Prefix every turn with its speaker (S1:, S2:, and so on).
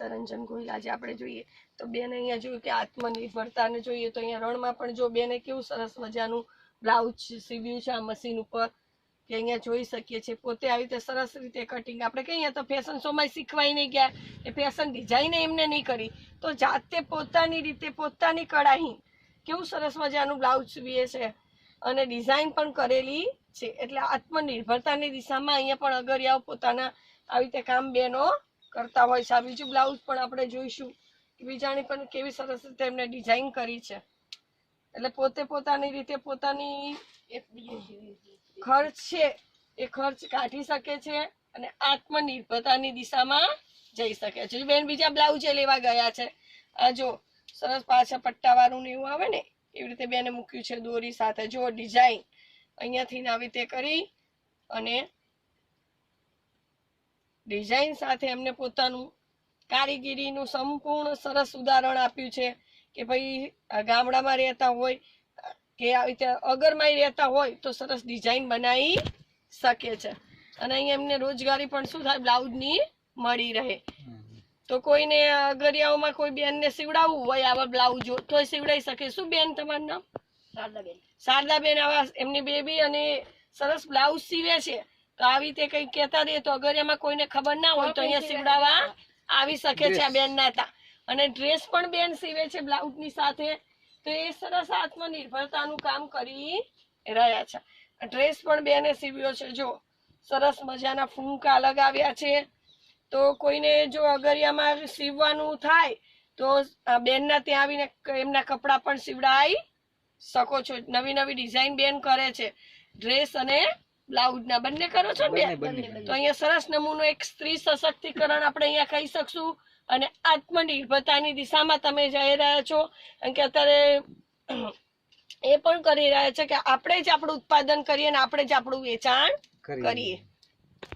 S1: તરંજન ગોહિલ આજે આપણે જોઈએ. તો બેન અહીંયા જોયું કે આત્મનિર્ભરતાને જોઈએ તો અહીંયા રણમાં પણ જો બેને કેવું સરસ મજાનું બ્લાઉઝ સીવ્યું છે આ મશીન ઉપર કે અહીંયા જોઈ શકીએ છીએ. પોતે આવી રીતે સરસ રીતે કટિંગ આપણે કહીએ અહીંયા તો ફેશન શોમાં શીખવાઈ નહીં ગયા. એ ફેશન ડિઝાઇન એમને નહીં કરી. તો જાતે પોતાની રીતે પોતાની કળાહી કેવું સરસ મજાનું બ્લાઉઝ સીવીએ છે અને ડિઝાઇન પણ કરેલી છે. એટલે આત્મનિર્ભરતાની દિશામાં અહીંયા પણ અગરિયાઓ પોતાના આવી રીતે કામ બેનો કરતા હોય છે. આ બીજું બ્લાઉઝ પણ આપણે જોઈશું બીજાની પણ કેવી સરસ રીતે એમને ડિઝાઇન કરી છે. એટલે પોતે પોતાની રીતે પોતાની ખર્ચ છે, એ ખર્ચ કાઢી શકે છે અને આત્મનિર્ભરતાની દિશામાં જઈ શકે છે. બેન બીજા બ્લાઉઝ લેવા ગયા છે. આ જો સરસ પાછા પટ્ટાવાળું ને એવું આવે ને, એવી રીતે બેને મૂક્યું છે દોરી સાથે. જો ડિઝાઇન અહીંયાથી આવી રીતે કરી અને ડિઝાઇન સાથે એમને પોતાનું કારીગીરીનું સંપૂર્ણ સરસ ઉદાહરણ આપ્યું છે કે ભાઈ ગામડામાં રહેતા હોય કે આવી રીતે અગરમાં રહેતા હોય તો સરસ ડિઝાઇન બનાવી શકે છે. અને અહીંયા એમને રોજગારી પણ શું થાય બ્લાઉઝની મળી રહે. તો કોઈને અગરિયાઓમાં કોઈ બેનને સીવડાવવું હોય આવા બ્લાઉઝ તોય સીવડાવી શકે. શું બેન તમારું નામ? શારદાબેન આવા એમની બેબી અને સરસ બ્લાઉઝ સીવે છે? તો આવી રીતે કઈ કેતા રહીએ તો અગરિયામાં કોઈને ખબર ના હોય તો અહીંયા સીવડાવવા આવી શકે છે આ બેન ના અને ડ્રેસ પણ બેન સીવે છે બ્લાઉઝની સાથે. તો એ સરસ આત્મનિર્ભરતાનું કામ કરી રહ્યા છે. ડ્રેસ પણ બેને સીવ્યો છે જો. સરસ મજાના ફૂંકા લગાવ્યા છે. તો કોઈને જો અગરિયામાં સીવવાનું થાય તો બેનના ત્યાં આવીને એમના કપડાં પણ સીવડાવી શકો છો. નવી નવી ડિઝાઇન બેન કરે છે. ડ્રેસ અને બ્લાઉઝ ના બંને કરો છો ને તો અહીંયા સરસ નમૂનો એક સ્ત્રી સશક્તિકરણ આપણે અહીંયા કહી શકશું અને આત્મનિર્ભરતાની દિશામાં તમે જઈ રહ્યા છો. કારણ કે અત્યારે એ પણ કરી રહ્યા છે કે આપણે જ આપણું ઉત્પાદન કરીએ અને આપણે જ આપણું વેચાણ કરીએ.